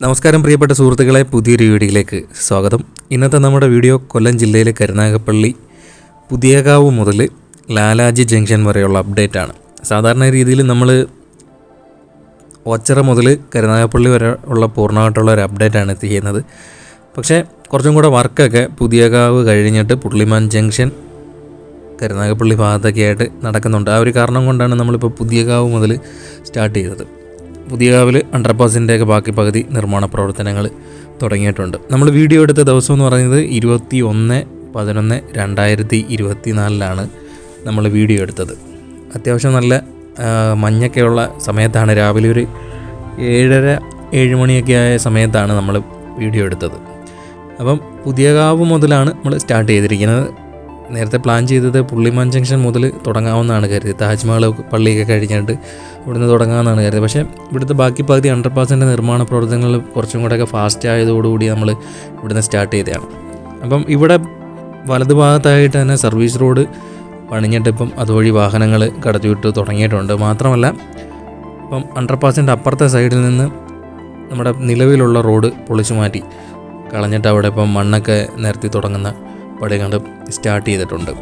നമസ്കാരം പ്രിയപ്പെട്ട സുഹൃത്തുക്കളെ. പുതിയൊരു വീഡിയോയിലേക്ക് സ്വാഗതം. ഇന്നത്തെ നമ്മുടെ വീഡിയോ കൊല്ലം ജില്ലയിലെ കരുനാഗപ്പള്ളി പുതിയകാവ് മുതൽ ലാലാജി ജംഗ്ഷൻ വരെയുള്ള അപ്ഡേറ്റ് ആണ് സാധാരണ രീതിയിൽ നമ്മൾ ഒച്ചറ മുതൽ കരുനാഗപ്പള്ളി വരെ ഉള്ള പൂർണമായിട്ടുള്ള ഒരു അപ്ഡേറ്റ് ആണ് ചെയ്യുന്നത് പക്ഷേ കുറച്ചും കൂടെ വർക്കൊക്കെ പുതിയകാവ് കഴിഞ്ഞിട്ട് പുള്ളിമാൻ ജംഗ്ഷൻ കരുനാഗപ്പള്ളി ഭാഗത്തൊക്കെ ആയിട്ട് നടക്കുന്നുണ്ട്. ആ ഒരു കാരണം കൊണ്ടാണ് നമ്മളിപ്പോൾ പുതിയകാവ് മുതൽ സ്റ്റാർട്ട് ചെയ്തത് പുതിയകാവിൽ അണ്ടർപാസിന്റെ ഒക്കെ ബാക്കി പകുതി നിർമ്മാണ പ്രവർത്തനങ്ങൾ തുടങ്ങിയിട്ടുണ്ട്. നമ്മൾ വീഡിയോ എടുത്ത ദിവസം എന്ന് പറയുന്നത് ഇരുപത്തി ഒന്ന് പതിനൊന്ന് രണ്ടായിരത്തി ഇരുപത്തി നാലിലാണ് നമ്മൾ വീഡിയോ എടുത്തത്. അത്യാവശ്യം നല്ല മഞ്ഞൊക്കെയുള്ള സമയത്താണ് രാവിലെ ഒരു ഏഴര ഏഴ് മണിയൊക്കെ ആയ സമയത്താണ് നമ്മൾ വീഡിയോ എടുത്തത്. അപ്പം പുതിയകാവ് മുതലാണ് നമ്മൾ സ്റ്റാർട്ട് ചെയ്തിരിക്കുന്നത്. നേരത്തെ പ്ലാൻ ചെയ്തത് പുള്ളിമാൻ ജംഗ്ഷൻ മുതൽ തുടങ്ങാവുന്നതാണ് കരുതി താജ്മഹൽ പള്ളിയൊക്കെ കഴിഞ്ഞിട്ട് ഇവിടുന്ന് തുടങ്ങാമെന്നാണ് കരുതി പക്ഷേ ഇവിടുത്തെ ബാക്കി പകുതി അണ്ടർ പാസിന്റെ നിർമ്മാണ പ്രവർത്തനങ്ങൾ കുറച്ചും കൂടെയൊക്കെ ഫാസ്റ്റ് ആയതോടുകൂടി നമ്മൾ ഇവിടുന്ന് സ്റ്റാർട്ട് ചെയ്തതാണ്. അപ്പം ഇവിടെ വലതുഭാഗത്തായിട്ട് തന്നെ സർവീസ് റോഡ് പണിഞ്ഞിട്ട് ഇപ്പം അതുവഴി വാഹനങ്ങൾ കടത്തിവിട്ട് തുടങ്ങിയിട്ടുണ്ട്. മാത്രമല്ല ഇപ്പം അണ്ടർ പാസിന്റെ അപ്പുറത്തെ സൈഡിൽ നിന്ന് നമ്മുടെ നിലവിലുള്ള റോഡ് പൊളിച്ചു മാറ്റി കളഞ്ഞിട്ട് അവിടെ ഇപ്പം മണ്ണൊക്കെ നിരത്തി തുടങ്ങുന്ന പടി സ്റ്റാർട്ട് ചെയ്തിട്ടുണ്ട്.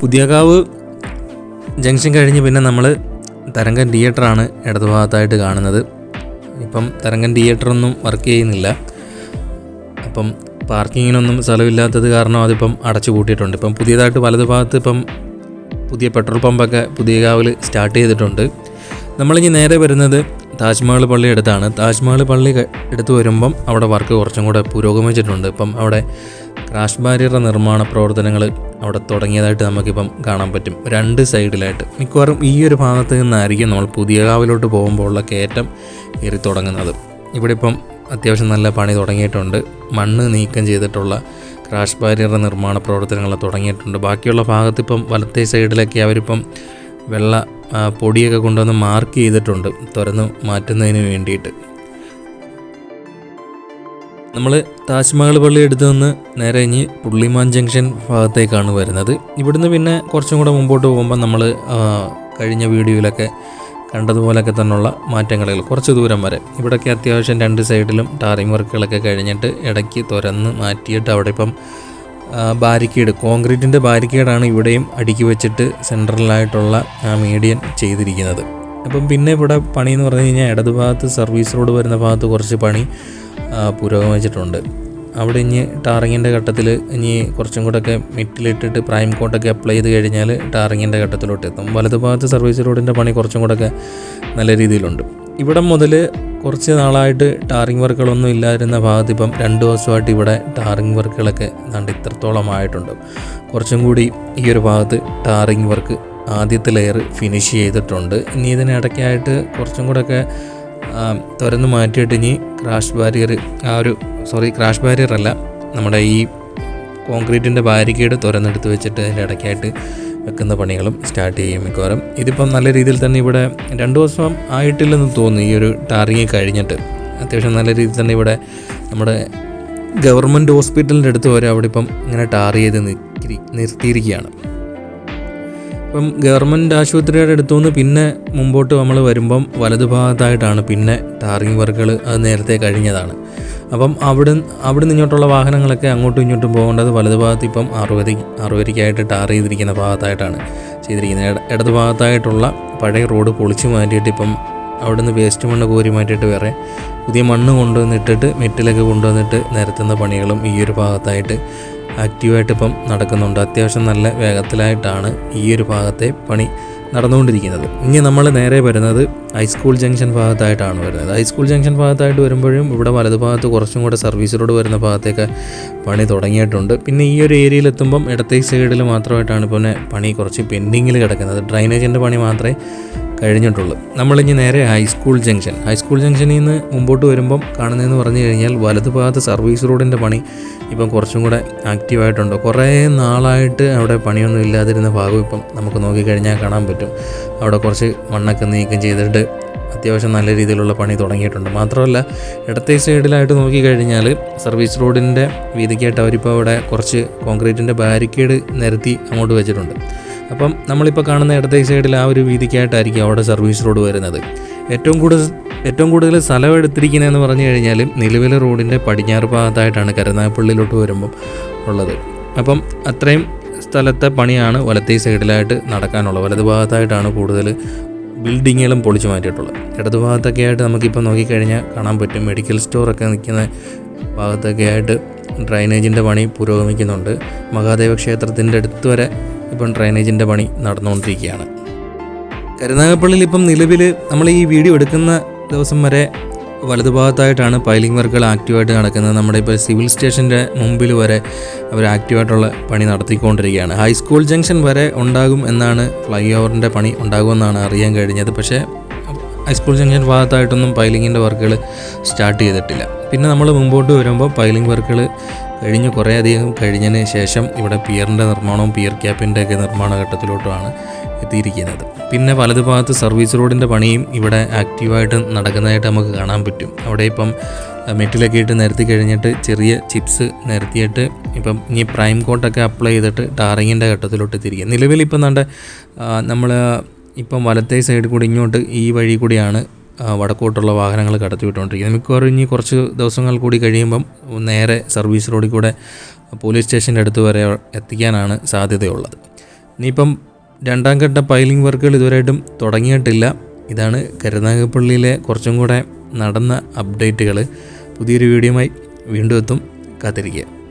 പുതിയകാവ് ജംഗ്ഷൻ കഴിഞ്ഞ് പിന്നെ നമ്മൾ തരംഗൻ തിയേറ്ററാണ് ഇടതു ഭാഗത്തായിട്ട് കാണുന്നത്. ഇപ്പം തരംഗൻ തിയേറ്ററൊന്നും വർക്ക് ചെയ്യുന്നില്ല. അപ്പം പാർക്കിങ്ങിനൊന്നും സ്ഥലമില്ലാത്തത് കാരണം അതിപ്പം അടച്ചു കൂട്ടിയിട്ടുണ്ട് ഇപ്പം പുതിയതായിട്ട് വലതു ഭാഗത്ത് ഇപ്പം പുതിയ പെട്രോൾ പമ്പൊക്കെ പുതിയ കാവിൽ സ്റ്റാർട്ട് ചെയ്തിട്ടുണ്ട്. നമ്മളിനി നേരെ വരുന്നത് താജ്മഹൽ പള്ളി അടുത്താണ്. താജ്മഹൽ പള്ളി എടുത്ത് വരുമ്പം അവിടെ വർക്ക് കുറച്ചും കൂടെ പുരോഗമിച്ചിട്ടുണ്ട്. ഇപ്പം അവിടെ ക്രാഷ് ബാരിയറുടെ നിർമ്മാണ പ്രവർത്തനങ്ങൾ അവിടെ തുടങ്ങിയതായിട്ട് നമുക്കിപ്പം കാണാൻ പറ്റും. രണ്ട് സൈഡിലായിട്ട്. മിക്കവാറും ഈ ഒരു ഭാഗത്ത് നിന്നായിരിക്കും നമ്മൾ പുതിയ കാവിലോട്ട് പോകുമ്പോൾ ഉള്ള കയറ്റം കയറി തുടങ്ങുന്നത്. ഇവിടെ ഇപ്പം അത്യാവശ്യം നല്ല പണി തുടങ്ങിയിട്ടുണ്ട്. മണ്ണ് നീക്കം ചെയ്തിട്ടുള്ള ക്രാഷ് ബാരിയറുടെ നിർമ്മാണ പ്രവർത്തനങ്ങൾ തുടങ്ങിയിട്ടുണ്ട്. ബാക്കിയുള്ള ഭാഗത്ത് ഇപ്പം വലത്തേ സൈഡിലൊക്കെ അവരിപ്പം വെള്ള പൊടിയൊക്കെ കൊണ്ടുവന്ന് മാർക്ക് ചെയ്തിട്ടുണ്ട്. തുറന്ന് മാറ്റുന്നതിന് വേണ്ടിയിട്ട്. നമ്മൾ താജ്മഹൽ പള്ളി എടുത്തു നിന്ന് നേരെ ഇനി പുള്ളിമാൻ ജംഗ്ഷൻ ഭാഗത്തേക്കാണ് വരുന്നത്. ഇവിടുന്ന് പിന്നെ കുറച്ചും കൂടെ മുമ്പോട്ട് പോകുമ്പോൾ നമ്മൾ കഴിഞ്ഞ വീഡിയോയിലൊക്കെ കണ്ടതുപോലൊക്കെ തന്നെയുള്ള മാറ്റങ്ങളിൽ കുറച്ച് ദൂരം വരെ. ഇവിടെയൊക്കെ അത്യാവശ്യം രണ്ട് സൈഡിലും ടാറിങ് വർക്കുകളൊക്കെ കഴിഞ്ഞിട്ട് ഇടയ്ക്ക് തുറന്ന് മാറ്റിയിട്ട് അവിടെ ഇപ്പം ബാരിക്കേഡ്. കോൺക്രീറ്റിന്റെ ബാരിക്കേഡാണ് ഇവിടെയും അടുക്കി വെച്ചിട്ട് സെൻട്രലായിട്ടുള്ള ആ മീഡിയൻ ചെയ്തിരിക്കുന്നത്. അപ്പം പിന്നെ ഇവിടെ പണി എന്ന് പറഞ്ഞു കഴിഞ്ഞാൽ ഇടതുഭാഗത്ത് സർവീസ് റോഡ് വരുന്ന ഭാഗത്ത് കുറച്ച് പണി പുരോഗമിച്ചിട്ടുണ്ട് അവിടെ ഇനി ടാറിങ്ങിന്റെ ഘട്ടത്തിൽ ഇനി കുറച്ചും കൂടെയൊക്കെ മിറ്റിലിട്ടിട്ട് പ്രൈം കോട്ടൊക്കെ അപ്ലൈ ചെയ്ത് കഴിഞ്ഞാൽ ടാറിങ്ങിന്റെ ഘട്ടത്തിലോട്ട് എത്തും. വലതുഭാഗത്ത് സർവീസ് റോഡിന്റെ പണി കുറച്ചും കൂടെയൊക്കെ നല്ല രീതിയിലുണ്ട്. ഇവിടെ മുതൽ കുറച്ച് നാളായിട്ട് ടാറിങ് വർക്കുകളൊന്നും ഇല്ലാതിരുന്ന ഭാഗത്ത് ഇപ്പം രണ്ട് ദിവസമായിട്ട് ഇവിടെ ടാറിങ് വർക്കുകളൊക്കെ ഏതാണ്ട് ഇത്രത്തോളം ആയിട്ടുണ്ട് കുറച്ചും കൂടി ഈ ഒരു ഭാഗത്ത് ടാറിങ് വർക്ക് ആദ്യത്തെ ലെയർ ഫിനിഷ് ചെയ്തിട്ടുണ്ട്. ഇനി ഇതിനിടയ്ക്കായിട്ട് കുറച്ചും കൂടെയൊക്കെ തുറന്ന് മാറ്റിയിട്ട് ഇനി ക്രാഷ് ബാരിയർ ആ ഒരു സോറി ക്രാഷ് ബാരിയർ അല്ല നമ്മുടെ ഈ കോൺക്രീറ്റിന്റെ ബാരിക്കേഡ് തുറന്നെടുത്ത് വെച്ചിട്ട് അതിന്റെ ഇടയ്ക്കായിട്ട് വെക്കുന്ന പണികളും സ്റ്റാർട്ട് ചെയ്യും മിക്കവാറും. ഇതിപ്പം നല്ല രീതിയിൽ തന്നെ ഇവിടെ രണ്ട് ദിവസം ആയിട്ടില്ലെന്ന് തോന്നുന്നു ഈ ഒരു ടാറിങ് കഴിഞ്ഞിട്ട്. അത്യാവശ്യം നല്ല രീതിയിൽ തന്നെ ഇവിടെ നമ്മുടെ ഗവൺമെന്റ് ഹോസ്പിറ്റലിന്റെ അടുത്ത് വരെ അവിടെ ഇപ്പം ഇങ്ങനെ ടാർ ചെയ്ത് നിർത്തി നിർത്തിയിരിക്കുകയാണ്. ഇപ്പം ഗവൺമെന്റ് ആശുപത്രിയുടെ അടുത്തുനിന്ന് പിന്നെ മുമ്പോട്ട് നമ്മൾ വരുമ്പം വലതുഭാഗത്തായിട്ടാണ് പിന്നെ ടാറിങ് വർക്കുകൾ അത് നേരത്തെ കഴിഞ്ഞതാണ്. അപ്പം അവിടെ അവിടെ ഇങ്ങോട്ടുള്ള വാഹനങ്ങളൊക്കെ അങ്ങോട്ടും ഇങ്ങോട്ടും പോകേണ്ടത് വലതുഭാഗത്ത് ഇപ്പം അറുപതി അറുപരിക്കായിട്ട് ടാർ ചെയ്തിരിക്കുന്ന ഭാഗത്തായിട്ടാണ് ചെയ്തിരിക്കുന്നത്. ഇട- ഇടത് ഭാഗത്തായിട്ടുള്ള പഴയ റോഡ് പൊളിച്ചു മാറ്റിയിട്ട് ഇപ്പം അവിടുന്ന് വേസ്റ്റ് മണ്ണ് കോരി മാറ്റിയിട്ട് വേറെ പുതിയ മണ്ണ് കൊണ്ടുവന്നിട്ടിട്ട് മെറ്റിലൊക്കെ കൊണ്ടുവന്നിട്ട് നിരത്തുന്ന പണികളും ഈ ഒരു ഭാഗത്തായിട്ട് ആക്റ്റീവായിട്ട് ഇപ്പം നടക്കുന്നുണ്ട്. അത്യാവശ്യം നല്ല വേഗത്തിലായിട്ടാണ് ഈ ഒരു ഭാഗത്തെ പണി നടന്നുകൊണ്ടിരിക്കുന്നത്. ഇനി നമ്മൾ നേരെ വരുന്നത് ഹൈസ്കൂൾ ജംഗ്ഷൻ ഭാഗത്തായിട്ടാണ് വരുന്നത്. ഹൈസ്കൂൾ ജംഗ്ഷൻ ഭാഗത്തായിട്ട് വരുമ്പോഴും ഇവിടെ വലതുഭാഗത്ത് കുറച്ചും കൂടെ സർവീസ് റോഡ് വരുന്ന ഭാഗത്തേക്ക് പണി തുടങ്ങിയിട്ടുണ്ട്. പിന്നെ ഈ ഒരു ഏരിയയിൽ എത്തുമ്പം ഇടത്തെ സൈഡിൽ മാത്രമായിട്ടാണ് പിന്നെ പണി കുറച്ച് പെൻഡിങ്ങിൽ കിടക്കുന്നത്. ഡ്രൈനേജിന്റെ പണി മാത്രമേ കഴിഞ്ഞിട്ടുള്ളൂ നമ്മളിനി നേരെ ഹൈസ്കൂൾ ജംഗ്ഷൻ ഹൈസ്കൂൾ ജംഗ്ഷനിൽ നിന്ന് മുമ്പോട്ട് വരുമ്പം കാണുന്നതെന്ന് പറഞ്ഞു കഴിഞ്ഞാൽ വലതുഭാഗത്ത് സർവീസ് റോഡിന്റെ പണി ഇപ്പം കുറച്ചും കൂടെ ആക്റ്റീവായിട്ടുണ്ട് കുറേ നാളായിട്ട് അവിടെ പണിയൊന്നും ഇല്ലാതിരുന്ന ഭാഗം ഇപ്പം നമുക്ക് നോക്കിക്കഴിഞ്ഞാൽ കാണാൻ പറ്റും. അവിടെ കുറച്ച് മണ്ണൊക്കെ നീക്കം ചെയ്തിട്ട് അത്യാവശ്യം നല്ല രീതിയിലുള്ള പണി തുടങ്ങിയിട്ടുണ്ട്. മാത്രമല്ല ഇടത്തെ സൈഡിലായിട്ട് നോക്കിക്കഴിഞ്ഞാൽ സർവീസ് റോഡിന്റെ വീതിക്കായിട്ട് അവരിപ്പോൾ അവിടെ കുറച്ച് കോൺക്രീറ്റിന്റെ ബാരിക്കേഡ് നിരത്തി അങ്ങോട്ട് വെച്ചിട്ടുണ്ട്. അപ്പം നമ്മളിപ്പോൾ കാണുന്ന ഇടത്തെ സൈഡിൽ ആ ഒരു വീതിക്കായിട്ടായിരിക്കും അവിടെ സർവീസ് റോഡ് വരുന്നത്. ഏറ്റവും കൂടുതൽ ഏറ്റവും കൂടുതൽ സ്ഥലം എടുത്തിരിക്കുന്നതെന്ന് പറഞ്ഞു കഴിഞ്ഞാൽ നിലവിലെ റോഡിന്റെ പടിഞ്ഞാറ് ഭാഗത്തായിട്ടാണ് കരുനാഗപ്പള്ളിയിലോട്ട് വരുമ്പം ഉള്ളത്. അപ്പം അത്രയും സ്ഥലത്തെ പണിയാണ് വലത്തേ സൈഡിലായിട്ട് നടക്കാനുള്ളത്. വലത് ഭാഗത്തായിട്ടാണ് കൂടുതൽ ബിൽഡിങ്ങുകളും പൊളിച്ചു മാറ്റിയിട്ടുള്ളത്. ഇടത് ഭാഗത്തൊക്കെ ആയിട്ട് നമുക്കിപ്പോൾ നോക്കിക്കഴിഞ്ഞാൽ കാണാൻ പറ്റും. മെഡിക്കൽ സ്റ്റോറൊക്കെ നിൽക്കുന്ന ഭാഗത്തൊക്കെ ആയിട്ട് ഡ്രൈനേജിന്റെ പണി പുരോഗമിക്കുന്നുണ്ട്. മഹാദേവ ക്ഷേത്രത്തിന്റെ അടുത്ത് വരെ ഇപ്പം ഡ്രൈനേജിന്റെ പണി നടന്നുകൊണ്ടിരിക്കുകയാണ്. കരുനാഗപ്പള്ളിയിൽ ഇപ്പം നിലവിൽ നമ്മൾ ഈ വീഡിയോ എടുക്കുന്ന ദിവസം വരെ വലതുഭാഗത്തായിട്ടാണ് പൈലിംഗ് വർക്കുകൾ ആക്റ്റീവായിട്ട് നടക്കുന്നത്. നമ്മുടെ ഇപ്പോൾ സിവിൽ സ്റ്റേഷന്റെ മുമ്പിൽ വരെ അവർ ആക്റ്റീവായിട്ടുള്ള പണി നടത്തിക്കൊണ്ടിരിക്കുകയാണ്. ഹൈസ്കൂൾ ജംഗ്ഷൻ വരെ ഉണ്ടാകും എന്നാണ് ഫ്ലൈ ഓവറിന്റെ പണി ഉണ്ടാകുമെന്നാണ് അറിയാൻ കഴിഞ്ഞത്. പക്ഷേ ഹൈസ്കൂൾ ജംഗ്ഷൻ ഭാഗത്തായിട്ടൊന്നും പൈലിങ്ങിന്റെ വർക്കുകൾ സ്റ്റാർട്ട് ചെയ്തിട്ടില്ല. പിന്നെ നമ്മൾ മുമ്പോട്ട് വരുമ്പോൾ പൈലിംഗ് വർക്കുകൾ കഴിഞ്ഞ് കുറേയധികം കഴിഞ്ഞതിന് ശേഷം ഇവിടെ പിയറിന്റെ നിർമ്മാണവും പിയർ ക്യാപ്പിന്റെ ഒക്കെ നിർമ്മാണ ഘട്ടത്തിലോട്ടുമാണ് എത്തിയിരിക്കുന്നത്. പിന്നെ വലതു ഭാഗത്ത് സർവീസ് റോഡിന്റെ പണിയും ഇവിടെ ആക്റ്റീവായിട്ട് നടക്കുന്നതായിട്ട് നമുക്ക് കാണാൻ പറ്റും. അവിടെ ഇപ്പം മെറ്റിലൊക്കെ ഇട്ട് നിരത്തി കഴിഞ്ഞിട്ട് ചെറിയ ചിപ്സ് നിരത്തിയിട്ട് ഇപ്പം ഇനി പ്രൈം കോട്ടൊക്കെ അപ്ലൈ ചെയ്തിട്ട് ടാറിങ്ങിന്റെ ഘട്ടത്തിലോട്ട് എത്തിയിരിക്കുക. നിലവിൽ ഇപ്പം നമ്മൾ ഇപ്പം വലത്തെ സൈഡ് കൂടി ഇങ്ങോട്ട് ഈ വഴി കൂടിയാണ് വടക്കോട്ടുള്ള വാഹനങ്ങൾ കടത്തി വിട്ടുകൊണ്ടിരിക്കുന്നത് മിക്കവാറും ഇനി കുറച്ച് ദിവസങ്ങൾ കൂടി കഴിയുമ്പം നേരെ സർവീസ് റോഡിൽ കൂടെ പോലീസ് സ്റ്റേഷന്റെ അടുത്ത് വരെ എത്തിക്കാനാണ് സാധ്യതയുള്ളത്. ഇനിയിപ്പം രണ്ടാം ഘട്ട പൈലിംഗ് വർക്കുകൾ ഇതുവരെയായിട്ടും തുടങ്ങിയിട്ടില്ല. ഇതാണ് കരുനാഗപ്പള്ളിയിലെ കുറച്ചും കൂടെ നടന്ന അപ്ഡേറ്റുകൾ. പുതിയൊരു വീഡിയോയുമായി വീണ്ടും എത്തും. കാത്തിരിക്കുക.